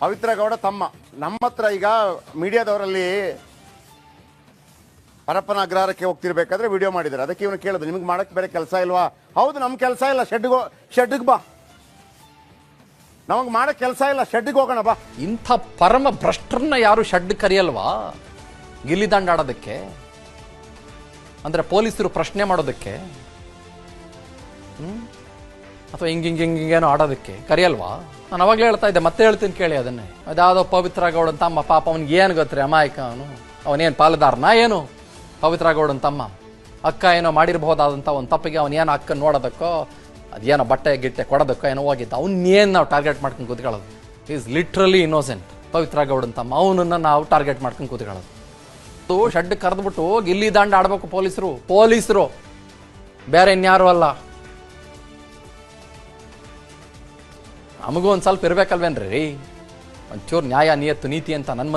ಪವಿತ್ರ ಗೌಡ ತಮ್ಮ. ನಮ್ಮ ಹತ್ರ ಈಗ ಮೀಡಿಯಾದವರಲ್ಲಿ ಪರಪ್ಪನ ಅಗ್ರಹಾರಕ್ಕೆ ಹೋಗ್ತಿರ್ಬೇಕಾದ್ರೆ ವಿಡಿಯೋ ಮಾಡಿದ್ದಾರೆ. ಅದಕ್ಕೆ ಇವನು ಕೇಳಿದ್ರು, ನಿಮ್ಗೆ ಮಾಡಕ್ಕೆ ಬೇರೆ ಕೆಲಸ ಇಲ್ವಾ? ಹೌದು ನಮ್ಮ ಕೆಲಸ ಇಲ್ಲ. ಶೆಡ್ಗೆ ಶೆಡ್ಗೆ ಬಾ. ನಮಗೆ ಮಾಡಕ್ ಕೆಲಸ ಇಲ್ಲ. ಶೆಡ್ಗೆ ಹೋಗೋಣ, ಬಾ. ಇಂಥ ಪರಮ ಭ್ರಷ್ಟರನ್ನ ಯಾರು ಶೆಡ್ ಕರೆಯಲ್ವಾ? ಗಿಲ್ಲಿ ಆಡೋದಕ್ಕೆ? ಅಂದ್ರೆ ಪೊಲೀಸರು ಪ್ರಶ್ನೆ ಮಾಡೋದಕ್ಕೆ? ಅಥವಾ ಹಿಂಗೆ ಹಿಂಗೆ ಹಿಂಗೆ ಹಿಂಗೇನೋ ಆಡೋದಕ್ಕೆ? ಕರೆಯಲ್ವಾ? ನಾನು ಅವಾಗಲೇ ಹೇಳ್ತಾ ಇದ್ದೆ, ಮತ್ತೆ ಹೇಳ್ತೀನಿ ಕೇಳಿ ಅದನ್ನೇ. ಅದ್ಯಾವುದೋ ಪವಿತ್ರ ಗೌಡನ್ ತಮ್ಮ, ಪಾಪ ಅವ್ನಿಗೆ ಏನು ಗೊತ್ತರಿ, ಅಮಾಯಕ ಅವನು? ಅವನೇನು ಪಾಲುದಾರನ ಏನು? ಪವಿತ್ರ ಗೌಡನ ತಮ್ಮ. ಅಕ್ಕ ಏನೋ ಮಾಡಿರ್ಬಹುದಾದಂಥ ಒಂದು ತಪ್ಪಿಗೆ ಅವನೇನು ಅಕ್ಕ ನೋಡೋದಕ್ಕೋ, ಅದೇನೋ ಬಟ್ಟೆ, ಗಿಟ್ಟೆ ಕೊಡೋದಕ್ಕೋ ಏನೋ ಹೋಗಿದ್ದ. ಅವನ್ನೇನು ನಾವು ಟಾರ್ಗೆಟ್ ಮಾಡ್ಕೊಂಡು ಕೂತ್ಕೊಳ್ಳೋದು? ಈಸ್ ಲಿಟ್ರಲಿ ಇನ್ನೋಸೆಂಟ್ ಪವಿತ್ರ ಗೌಡನ ತಮ್ಮ, ಅವನನ್ನು ನಾವು ಟಾರ್ಗೆಟ್ ಮಾಡ್ಕೊಂಡು ಕೂತ್ಕೊಳ್ಳೋದು. ಅದು ಶೆಡ್ ಕರೆದ್ಬಿಟ್ಟು ಗಿಲ್ಲಿ ದಾಂಡ ಆಡಬೇಕು ಪೊಲೀಸರು. ಪೊಲೀಸರು. ಬೇರೆ ಇನ್ಯಾರು ಅಲ್ಲ. ನಮಗೂ ಒಂದು ಸ್ವಲ್ಪ ಇರಬೇಕಲ್ವೇನ್ರಿ? ಒಂಚೂರು ನ್ಯಾಯ ನಿಯತ್ತು ನೀತಿ ಅಂತ ನನ್ನ